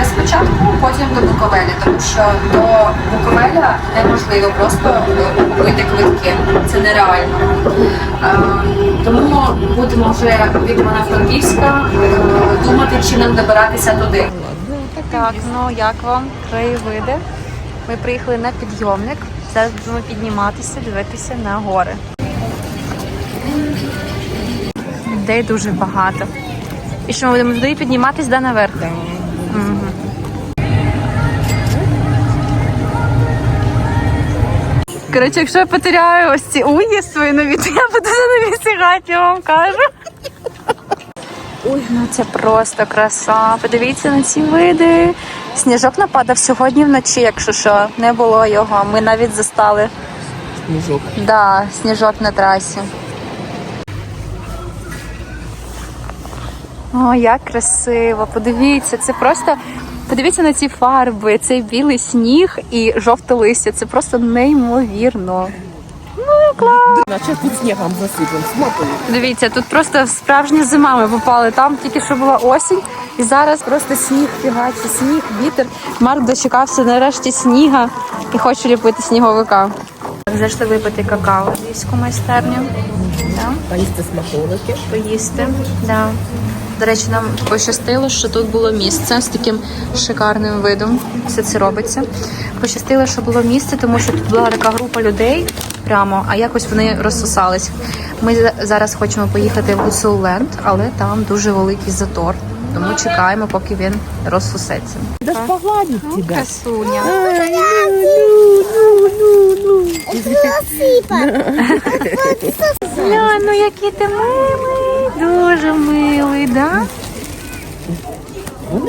Франківська спочатку, потім до Буковелі, тому що до Буковеля неможливо просто купити квитки. Це нереально. Е, Тому будемо вже від Івано-Франківська е, думати, чи нам добиратися туди. Так, ну як вам краєвиди? Ми приїхали на підйомник. Зараз будемо підніматися, дивитися на гори. Людей дуже багато. І що ми будемо туди підніматися да, наверх? Коротше, якщо я потеряю ось ці уї свої нові, то я буду за нові сігати, я вам кажу. Ой, ну це просто краса. Подивіться на ці види. Сніжок нападав сьогодні вночі, якщо що, не було його. Ми навіть застали. Сніжок. Да, сніжок на трасі. О, як красиво! Подивіться, це просто. Подивіться на ці фарби, цей білий сніг і жовте листя. Це просто неймовірно. Ну, клас! Наче тут снігом засиплен. Дивіться, тут просто справжня зима. Ми попали. Там тільки що була осінь, і зараз просто сніг фігачить, сніг, вітер. Марк дочекався нарешті сніга і хоче ліпити сніговика. Зайшли випити какао в львівську майстерню. Да. Поїсти смаколики. Поїсти. Да. До речі, нам пощастило, що тут було місце з таким шикарним видом. Все це робиться. Пощастило, що було місце, тому що тут була така група людей прямо, а якось вони розсосались. Ми зараз хочемо поїхати в Усулленд, але там дуже великий затор. Тому чекаємо, поки він розсосеться. Да ж погладить тебя. Красуня. Ля, ну який ти милий, дуже милий, да?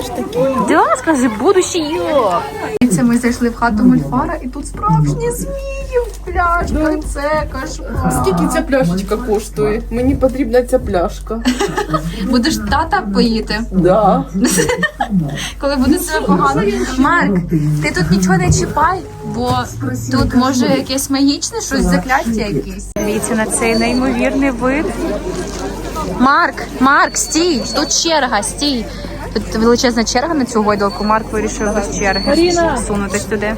Ж такі. Да, скажи, будущий йо. Це ми зайшли в хату мульфара, і тут справжні змії в пляшках. Це кошмар. Скільки ця пляшечка коштує? Мені потрібна ця пляшка. Будеш тата поїти, Да. коли буде себе погано. Марк, ти тут нічого не чіпай, бо тут може якесь магічне щось закляття якесь. Дивіться на цей неймовірний вид. Марк, Марк, стій! Тут черга, стій. Тут величезна черга на цю гойдалку. Марк вирішив без черги сунутись туди.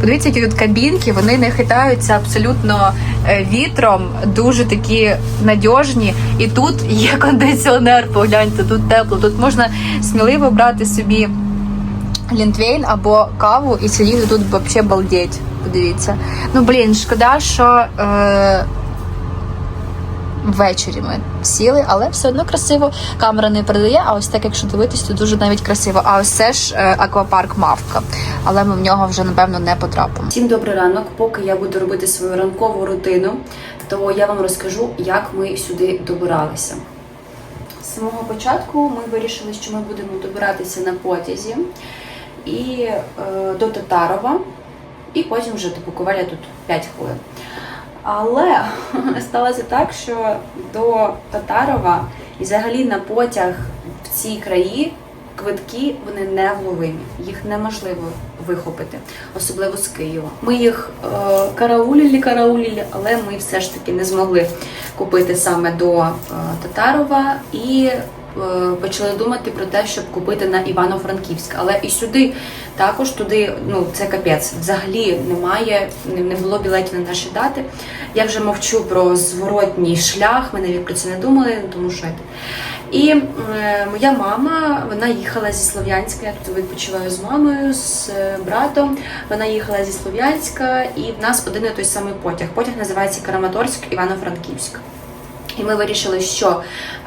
Подивіться, які тут кабінки, вони не хитаються абсолютно е, вітром, дуже такі надіжні. І тут є кондиціонер, погляньте, тут тепло. Тут можна сміливо брати собі лінтвейн або каву і сидіти тут взагалі балдеть. Подивіться. Ну блін, шкода, що. Е- Ввечері ми сіли, але все одно красиво. Камера не передає. А ось так, якщо дивитись, то дуже навіть красиво. А ось це ж е, аквапарк Мавка. Але ми в нього вже напевно не потрапимо. Всім добрий ранок. Поки я буду робити свою ранкову рутину, то я вам розкажу, як ми сюди добиралися. З самого початку ми вирішили, що ми будемо добиратися на потязі і е, до Татарова, і потім вже до Буковеля тут 5 хвилин. Але сталося так, що до Татарова і взагалі на потяг в ці краї квитки вони невловимі, їх неможливо вихопити, особливо з Києва. Ми їх е, караулілі, караулілі, але ми все ж таки не змогли купити саме до е, Татарова і почали думати про те, щоб купити на Івано-Франківськ. Але і сюди також туди, ну це капець. Взагалі немає, не, не було білетів на наші дати. Я вже мовчу про зворотній шлях. Ми навіть про це не думали, тому що. І е, моя мама, вона їхала зі Слов'янська. Я тут відпочиваю з мамою, з е, братом. Вона їхала зі Слов'янська, і в нас один і той самий потяг. Потяг називається Краматорськ, Івано-Франківськ. І ми вирішили, що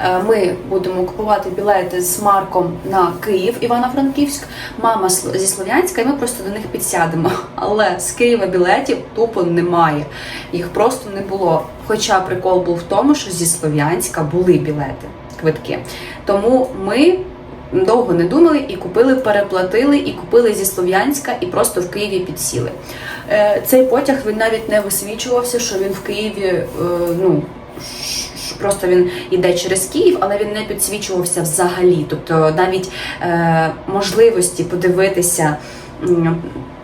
е, ми будемо купувати білети з Марком на Київ, Івано-Франківськ, мама зі Слов'янська, і ми просто до них підсядемо. Але з Києва білетів тупо немає. Їх просто не було. Хоча прикол був в тому, що зі Слов'янська були білети, квитки. Тому ми довго не думали і купили, переплатили, і купили зі Слов'янська, і просто в Києві підсіли. Е, Цей потяг він навіть не висвічувався, що він в Києві, е, ну. Просто він йде через Київ, але він не підсвічувався взагалі. Тобто навіть е, можливості подивитися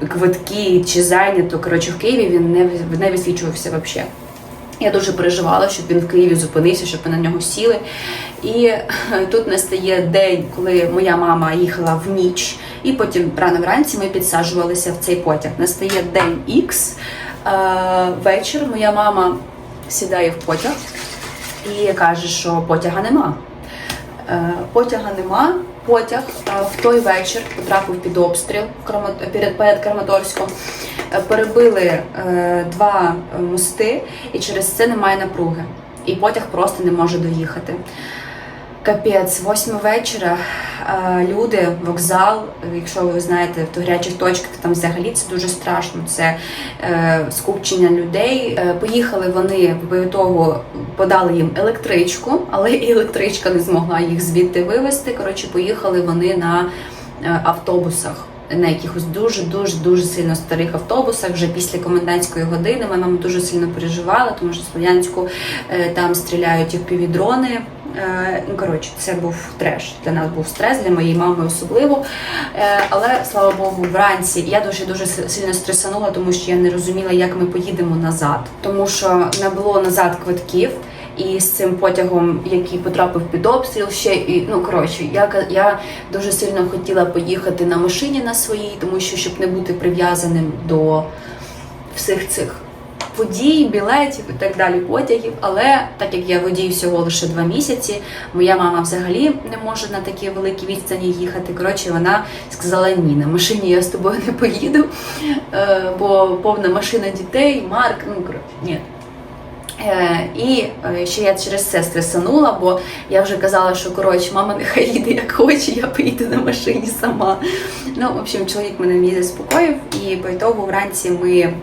квитки чи зайнято коротше в Києві він не, не висвічувався взагалі. Я дуже переживала, щоб він в Києві зупинився, щоб ми на нього сіли. І е, тут настає день, коли моя мама їхала в ніч, і потім рано вранці ми підсаджувалися в цей потяг. Настає день Х, е, вечір. Моя мама сідає в потяг і каже, що потяга нема. Е, Потяга нема. Потяг е, в той вечір потрапив під обстріл перед Краматорськом. Е, Перебили два мости, і через це немає напруги. І потяг просто не може доїхати. Капець, восьма вечора. Люди, вокзал. Якщо ви знаєте, в гарячих точках там взагалі це дуже страшно. Це е, скупчення людей. Е, поїхали вони того подали їм електричку, але і електричка не змогла їх звідти вивезти. Коротше, поїхали вони на е, автобусах. На якихось дуже дуже дуже сильно старих автобусах вже після комендантської години. Моя мама дуже сильно переживала, тому що в Слов'янську е, там стріляють півдрони. Е, Ну, коротше, це був треш. Для нас був стрес, для моєї мами особливо. Е, Але слава Богу, вранці я дуже дуже сильно стресанула, тому що я не розуміла, як ми поїдемо назад, тому що не було назад квитків. І з цим потягом, який потрапив під обстріл, ще і ну коротше, я я дуже сильно хотіла поїхати на машині на своїй, тому що щоб не бути прив'язаним до всіх цих подій, білетів і так далі, потягів. Але так як я водію всього лише два місяці, моя мама взагалі не може на такі великі відстані їхати. Коротше, вона сказала: ні, на машині я з тобою не поїду, е, бо повна машина дітей, Марк, ну коротше, ні. Е, І е, ще я через це стресанула, бо я вже казала, що коротше, мама нехай їде як хоче, я поїду на машині сама. Ну, в общем, чоловік мене мені заспокоїв, і по ітогу вранці ми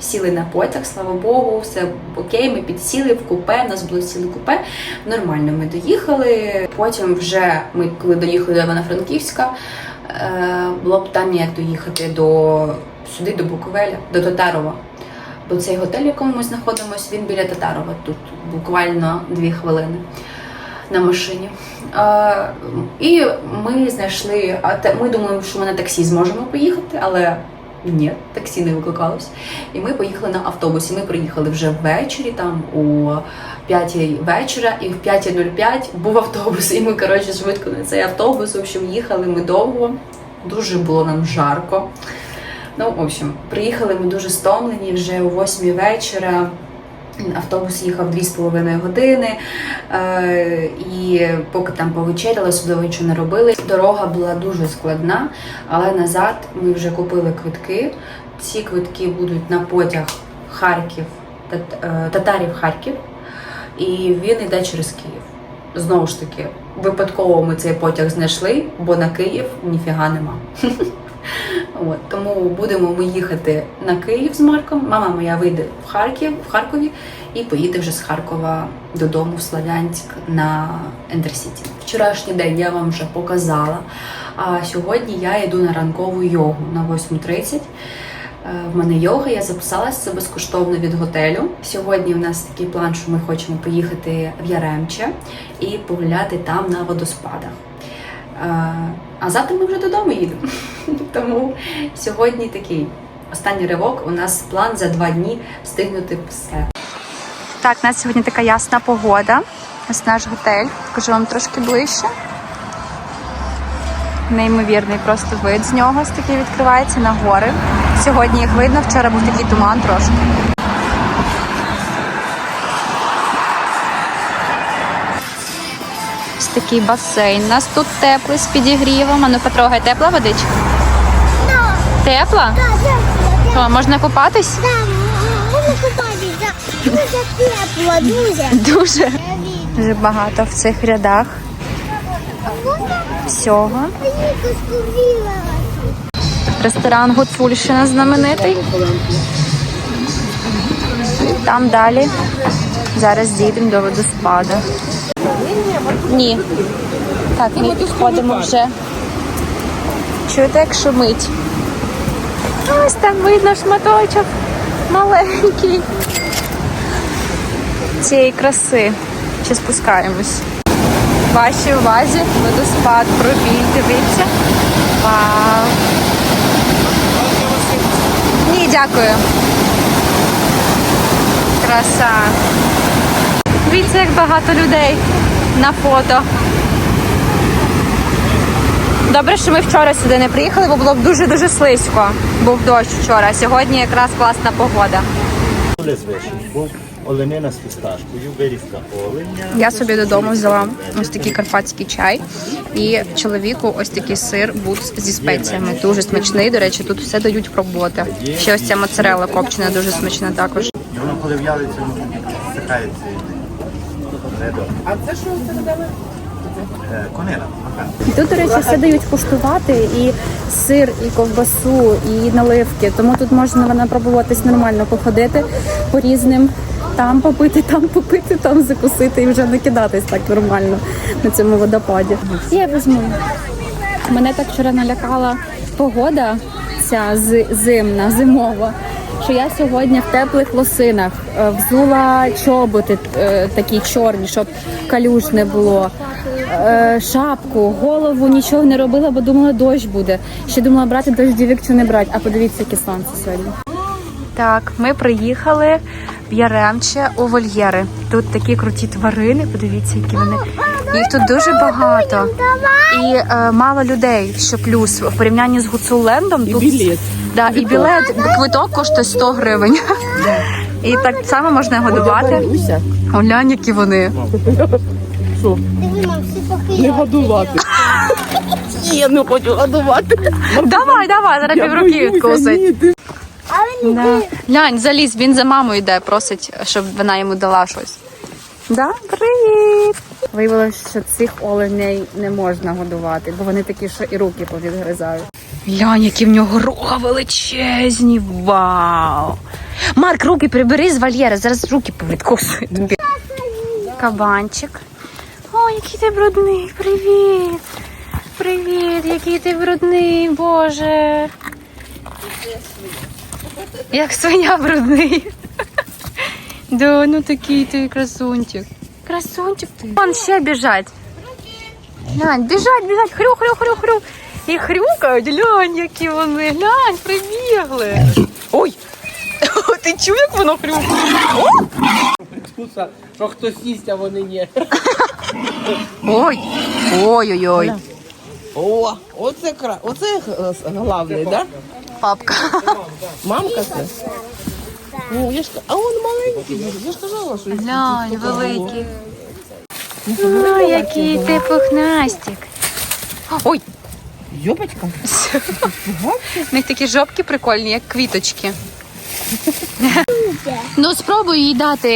сіли на потяг, слава Богу, все окей. Ми підсіли в купе, нас було ціле купе. Нормально ми доїхали. Потім вже ми, коли доїхали до Івано-Франківська, е, було питання, як доїхати до сюди, до Буковеля, до Татарова. Бо цей готель, в якому ми знаходимося, він біля Татарова. Тут буквально дві хвилини на машині. Е, і ми знайшли, а ми думали, що ми на таксі зможемо поїхати, але ні, таксі не викликалось. І ми поїхали на автобусі. Ми приїхали вже ввечері, там у 5 вечора, і в 5.05 був автобус. І ми, коротше, швидко на цей автобус. В общем, їхали ми довго. Дуже було нам жарко. Ну, в общем, приїхали ми дуже стомлені вже о 8 вечора. Автобус їхав 2,5 години, е, і поки там повечеряли, судово нічого не робили. Дорога була дуже складна, але назад ми вже купили квитки. Ці квитки будуть на потяг Харків, е, татарів Харків, і він йде через Київ. Знову ж таки, випадково ми цей потяг знайшли, бо на Київ ніфіга нема. От, тому будемо ми їхати на Київ з Марком. Мама моя вийде в Харків, в Харкові і поїде вже з Харкова додому в Славянськ на Ентерсіті. Вчорашній день я вам вже показала. А сьогодні я йду на ранкову йогу на 8.30. Е, В мене йога, я записалася безкоштовно від готелю. Сьогодні у нас такий план, що ми хочемо поїхати в Яремче і погуляти там на водоспадах. А завтра ми вже додому їдемо. Тому сьогодні такий останній ривок. У нас план за два дні встигнути все. Так, у нас сьогодні така ясна погода. Ось наш готель. Покажу вам трошки ближче. Неймовірний просто вид з нього такий відкривається на гори. Сьогодні їх видно, вчора був такий туман трошки. Такий басейн. У нас тут теплий з підігрівом. А ну потрогай, тепла водичка? Тепла? Що, можна купатись? Можна купатися. Дуже тепло, дуже. Дуже. Дуже багато в цих рядах всього. Ресторан Гуцульщина знаменитий. Там далі. Зараз дійдемо до водоспаду. Ні. Так, ми підходимо вже. Чуєте, як шумить? Ось там видно шматочок маленький. Цієї краси. Ще спускаємось. Вашій увазі водоспад пробій, дивіться. Вау. Ні, дякую. краса. Дивіться, як багато людей на фото. Добре, що ми вчора сюди не приїхали, бо було б дуже-дуже слизько. Був дощ вчора. Сьогодні якраз класна погода. Оленина з фісташкою, вирізка оленя. Я собі додому взяла ось такий карпатський чай і чоловіку ось такий сир бутс зі спеціями. Дуже смачний. До речі, тут все дають пробувати. Ще ось ця моцарелла копчена дуже смачна також. Воно коли в'ялиться, воно стикається. А це що це надали? Е, Конина. І тут, до речі, все дають куштувати і сир, і ковбасу, і наливки. Тому тут можна напробуватись нормально походити по різним. Там попити, там попити, там закусити і вже накидатись так нормально на цьому водопаді. Я візьму. Мене так вчора налякала погода, ця зимна, зимова. Що я сьогодні в теплих лосинах е, взула чоботи е, такі чорні, щоб калюж не було. Е, шапку, голову нічого не робила, бо думала, дощ буде. Ще думала брати дощовик чи не брати. А подивіться, яке сонце сьогодні. Так, ми приїхали в Яремче у вольєри. Тут такі круті тварини. Подивіться, які вони. Їх тут дуже багато. І е, мало людей, що плюс в порівнянні з Гуцулендом. І тут білет. Да, і білет, квиток коштує 100 гривень. І так само можна годувати. Уся. Глянь, які вони. Що? Не годувати. Я не хочу годувати. Давай, давай, зараз півруки відкусить. Да. Глянь, заліз, він за мамою йде, просить, щоб вона йому дала щось. Да? Привіт! Виявилося, що цих оленей не можна годувати, бо вони такі, що і руки повідгризають. Глянь, які в нього рога величезні. Вау! Марк, руки прибери з вольєра, зараз руки повідкусує тобі. Кабанчик. О, який ти брудний, привіт! Привіт, який ти брудний, Боже. Як свиня брудний. Да, ну такий ти красунчик. Красунчик ти. Вон ще біжать. Глянь, біжать, біжать, хрю, хрю, хрю, хрю. І хрюкають, глянь, які вони, глянь, прибігли. Ой, ти чув, як воно хрюкає? Туса, Що хтось їсть, а вони ні. Ой, ой-ой-ой. О, оце кра... оце е, головне, да? Папка. Мамка це? Ну, я ж... ка- А он маленький, дуже. я ж казала, що... Глянь, великий. Ой, який ти пухнастик. Ой, Йопочка. в них такі жопки прикольні, як квіточки. Ну, спробуй їй дати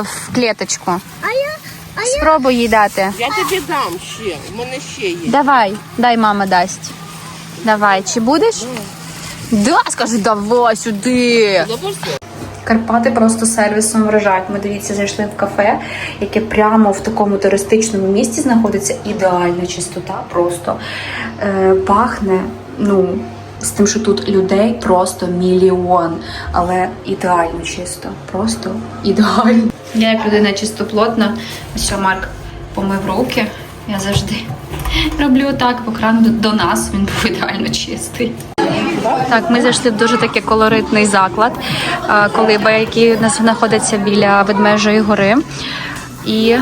в клеточку. А я, а я Спробуй їй дати. Я тобі дам ще, у мене ще є. Давай, дай мама дасть. Давай, чи будеш? Да, скажи, давай сюди. Карпати просто сервісом вражають. Ми дивіться, зайшли в кафе, яке прямо в такому туристичному місці знаходиться. Ідеальна чистота, просто е, пахне. Ну з тим, що тут людей просто мільйон, але ідеально чисто, просто ідеально. Я як людина чистоплотна, ось Марк помив руки. Я завжди роблю так, бо кран до- нас він був ідеально чистий. Так, ми зайшли в дуже такий колоритний заклад, е, колиба, який у нас знаходиться біля ведмежої гори. І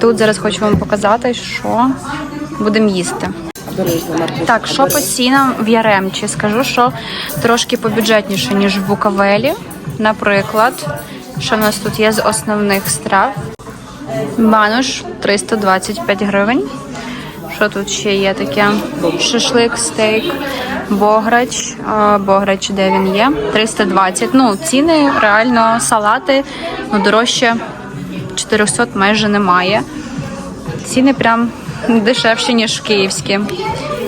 тут зараз хочу вам показати, що будемо їсти. Так, що по цінам в Яремчі? Скажу, що трошки побюджетніше, ніж в Букавелі. Наприклад, що в нас тут є з основних страв? Бануш 325 гривень. Що тут ще є таке? Шашлик, стейк, бограч. Бограч, де він є? 320. Ну, ціни реально салати, ну дорожче 400 майже немає. Ціни прям дешевші, ніж київські.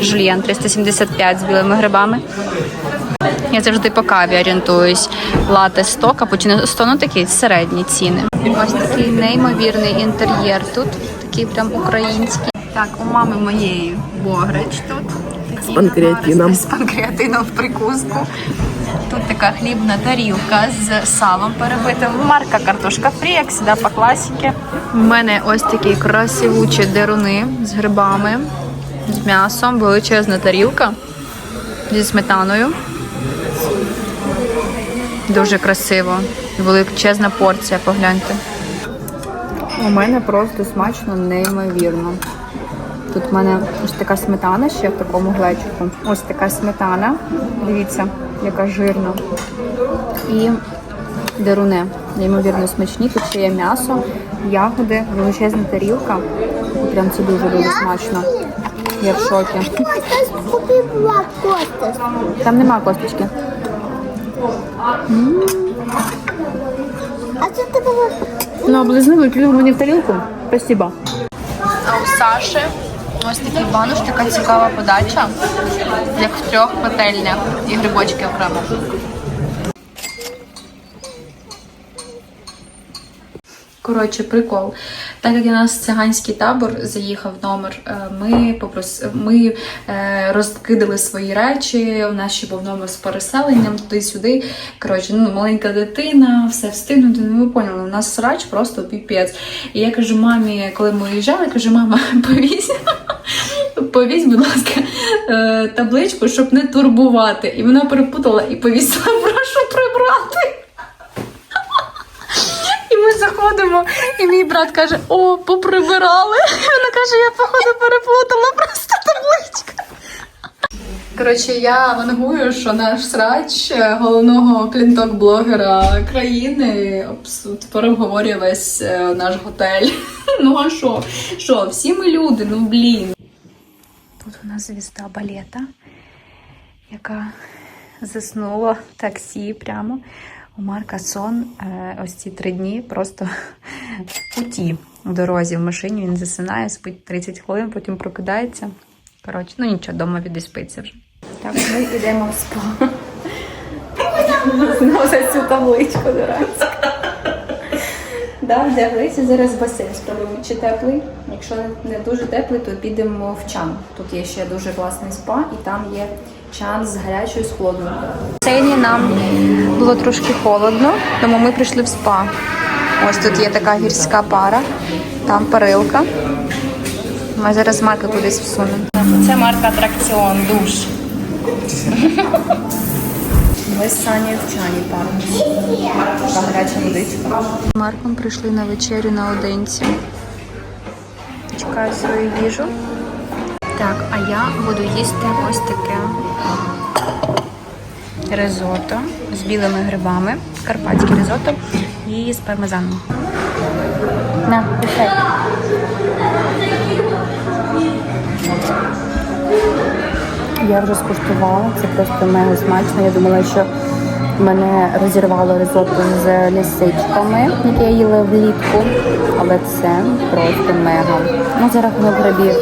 Жульєн 375 з білими грибами. Я завжди по каві орієнтуюсь. Лате 100, капучино 100, ну такі середні ціни. Ось такий неймовірний інтер'єр тут, такий прям український. Так, у мами моєї бограч тут. З панкреатином. З панкреатином в прикуску. Тут така хлібна тарілка з салом перебитим. Марка картошка фрі, як завжди, по класіки. У мене ось такі красивучі деруни з грибами, з м'ясом, величезна тарілка зі сметаною. Дуже красиво. Величезна порція, погляньте. У мене просто смачно, неймовірно. Тут в мене ось така сметана ще в такому глечику. Ось така сметана. Дивіться, яка жирна. І деруне. Неймовірно смачні. Тут ще є м'ясо, ягоди, величезна тарілка. Прям це дуже-дуже смачно. Я в шокі. Там нема косточки. А це тебе Ну, облизнули, плюнув мені в тарілку. Спасибо. А у Саші ось такий бануш, така цікава подача, як в трьох пательнях і грибочки окремо. Коротше, прикол. Так як у нас циганський табор заїхав номер, е, ми попрос... ми е, розкидали свої речі. У нас ще був номер з переселенням туди-сюди. Коротше, ну маленька дитина, все встигнути. Ну ви поняли, у нас срач просто піпець. І я кажу мамі, коли ми уїжджали, кажу, мама, повізь. Повісь, будь ласка, е, табличку, щоб не турбувати. І вона перепутала і повісила, прошу прибрати. І ми заходимо, і мій брат каже: О, поприбирали. Вона каже, я походу переплутала просто табличка. Коротше, я вангую, що наш срач е, головного клінток-блогера країни тепер обговорює весь е, наш готель. Ну а що? Що, всі ми люди, ну блін. Тут у нас звізда балета, яка заснула таксі прямо. У Марка сон е, ось ці три дні просто в путі в дорозі в машині. Він засинає, спить 30 хвилин, потім прокидається. Коротше, ну нічого, вдома відіспиться вже. Так, ми йдемо в спа. Знову за цю табличку дурацьку. Да, вдяглися зараз басейн. Спробуємо, чи теплий. Якщо не дуже теплий, то підемо в чан. Тут є ще дуже класний спа, і там є чан з гарячою з холодною. В басейні нам було трошки холодно, тому ми прийшли в спа. Ось тут є така гірська пара, там парилка. Ми зараз Марка кудись всунемо. Це марка атракціон, душ. Ми з Санєю в чані пару. Така гаряча водичка. З Марком прийшли на вечерю наодинці. Чекаю свою їжу. Так, а я буду їсти ось таке ризотто з білими грибами, карпатське ризотто і з пармезаном. На, кушай. Я вже скуштувала, це просто мега смачно. Я думала, що мене розірвало ризотто з лисичками, яке я їла влітку, але це просто мега. Ну, за рахунок грибів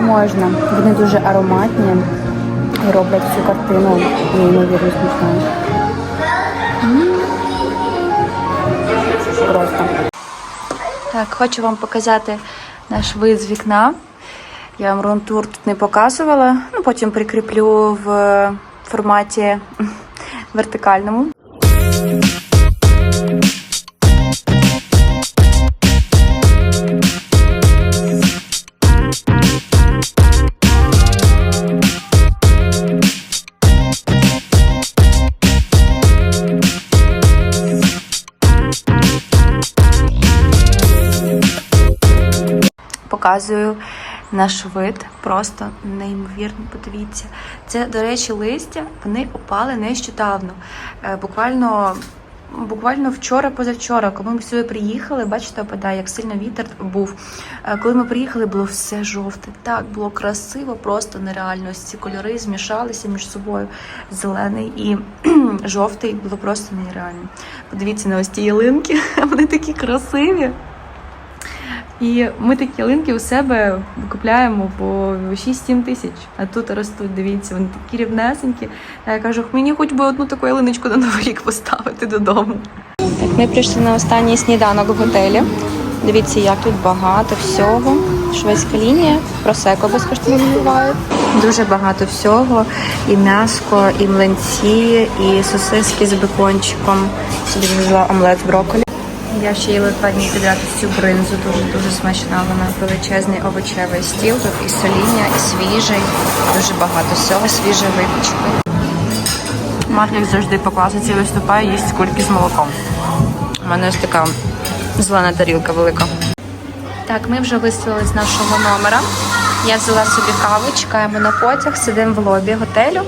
можна. Вони дуже ароматні і роблять цю картину неймовірно смачною. Просто. Так, хочу вам показати наш вид з вікна. Я вам рунтур тут не показувала, ну потім прикріплю в форматі вертикальному. Показую наш вид. Просто неймовірно. Подивіться. Це, до речі, листя вони опали нещодавно. Е, Буквально. Буквально вчора, позавчора, коли ми сюди приїхали, бачите, опадає, як сильно вітер був. Е, Коли ми приїхали, було все жовте. Так було красиво, просто нереально. Ось ці кольори змішалися між собою. Зелений і жовтий було просто нереально. Подивіться на ось ті ялинки, вони такі красиві. І ми такі ялинки у себе купляємо по 6-7 тисяч. А тут ростуть, дивіться, вони такі рівнесенькі. А я кажу, мені хоч би одну таку ялиночку на новий рік поставити додому. Так, ми прийшли на останній сніданок в готелі. Дивіться, як тут багато всього. Шведська лінія, просеко безкоштовно наливають. Дуже багато всього. І м'яско, і млинці, і сосиски з бекончиком. Собі взяла омлет з брокколі. Я ще їла два дні підряд цю бринзу, дуже-дуже смачна. Вона величезний овочевий стіл. Тут і соління, і свіжий, дуже багато всього, свіжої випічки. Як завжди, по класиці виступає, їсть кульки з молоком. У мене ось така зелена тарілка велика. Так, ми вже виставили з нашого номера. Я взяла собі каву, чекаємо на потяг, сидимо в лобі готелю.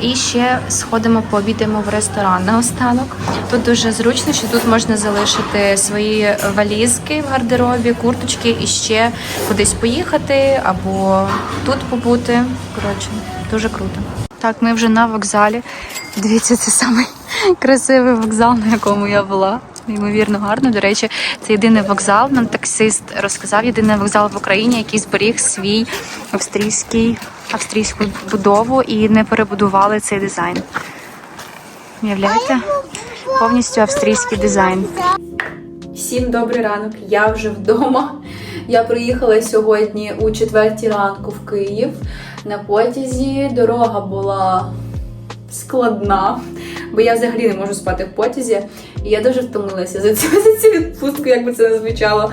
І ще сходимо, пообідаємо в ресторан наостанок. Тут дуже зручно, що тут можна залишити свої валізки в гардеробі, курточки і ще кудись поїхати або тут побути. Коротше, дуже круто. Так, ми вже на вокзалі. Дивіться, це самий красивий вокзал, на якому я була. Неймовірно гарно. До речі, це єдиний вокзал. Нам таксист розказав. Єдиний вокзал в Україні, який зберіг свій австрійський австрійську будову і не перебудували цей дизайн. Уявляєте? Повністю австрійський дизайн. Всім добрий ранок. Я вже вдома. Я приїхала сьогодні у четвертій ранку в Київ на потязі. Дорога була складна, бо я взагалі не можу спати в потязі. І я дуже втомилася за цю, за цю відпустку, як би це не звучало.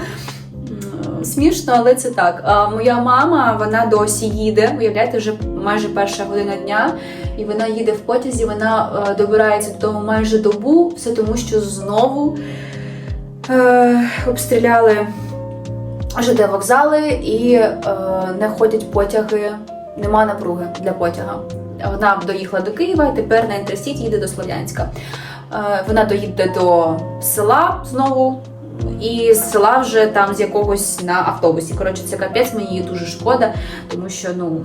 Смішно, але це так. А моя мама вона досі їде. Уявляєте, вже майже перша година дня, і вона їде в потязі. Вона е, добирається додому майже добу, все тому, що знову е, обстріляли ЖД вокзали і е, не ходять потяги, нема напруги для потяга. Вона доїхала до Києва і тепер на інтерсіті їде до Слов'янська. Е, вона доїде до села знову. І з села вже там з якогось на автобусі. Коротше, це капець, мені її дуже шкода, тому що ну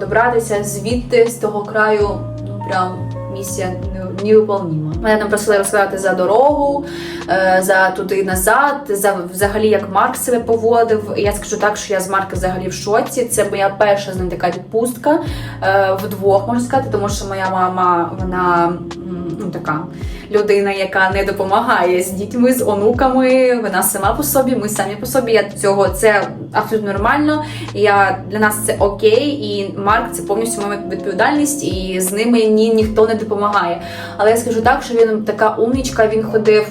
добратися звідти з того краю, ну прям місія не- невиполнима. Мене там просили розказати за дорогу, е, за туди назад, за взагалі як Марк себе поводив. Я скажу так, що я з Марка взагалі в шоці. Це моя перша з ним така відпустка е, вдвох, можна сказати, тому що моя мама, вона ну така. Людина, яка не допомагає з дітьми, з онуками, вона сама по собі, ми самі по собі. Я цього це абсолютно нормально. Я для нас це окей, і Марк це повністю моя відповідальність, і з ними ні ніхто не допомагає. Але я скажу так, що він така умнічка, він ходив.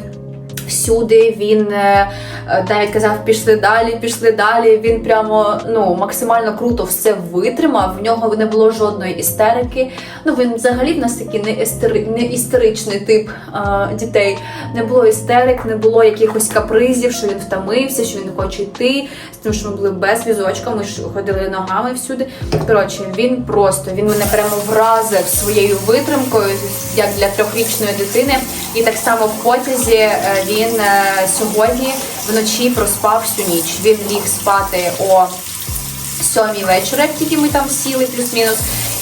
Всюди він е, е, навіть казав, пішли далі, пішли далі. Він прямо ну максимально круто все витримав. В нього не було жодної істерики. Ну він взагалі в нас такий не істери, не істеричний тип е, дітей. Не було істерик, не було якихось капризів, що він втомився, що він хоче йти. З тим, що ми були без візочка, ми ходили ногами всюди. Коротше, він просто він мене прямо вразив своєю витримкою, як для трьохрічної дитини. І так само в потязі е, він е, сьогодні вночі проспав всю ніч. Він ліг спати о сьомій вечора, як тільки ми там сіли, плюс-мінус.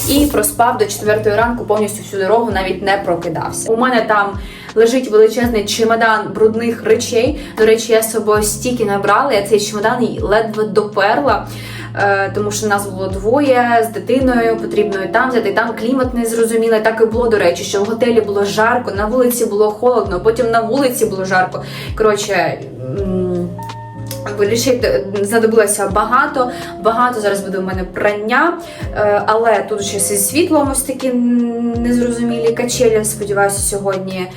І проспав до четвертої ранку повністю всю дорогу, навіть не прокидався. У мене там лежить величезний чемодан брудних речей. До речі, я з собою стільки набрала, я цей чемодан ледве доперла. Е, Тому що нас було двоє з дитиною, потрібно і там взяти, там клімат незрозумілий. Так і було, до речі, що в готелі було жарко, на вулиці було холодно, потім на вулиці було жарко. Коротше, Речей знадобилося багато, багато зараз буде у мене прання, Е, але тут ще зі світлом ось такі незрозумілі качелі. Сподіваюся, сьогодні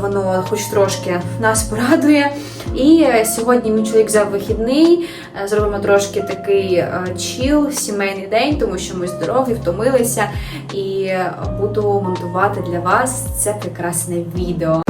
воно хоч трошки нас порадує. І е, сьогодні мій чоловік взяв вихідний. Е, Зробимо трошки такий е, чіл, сімейний день, тому що ми здорові, втомилися. І е, буду монтувати для вас це прекрасне відео.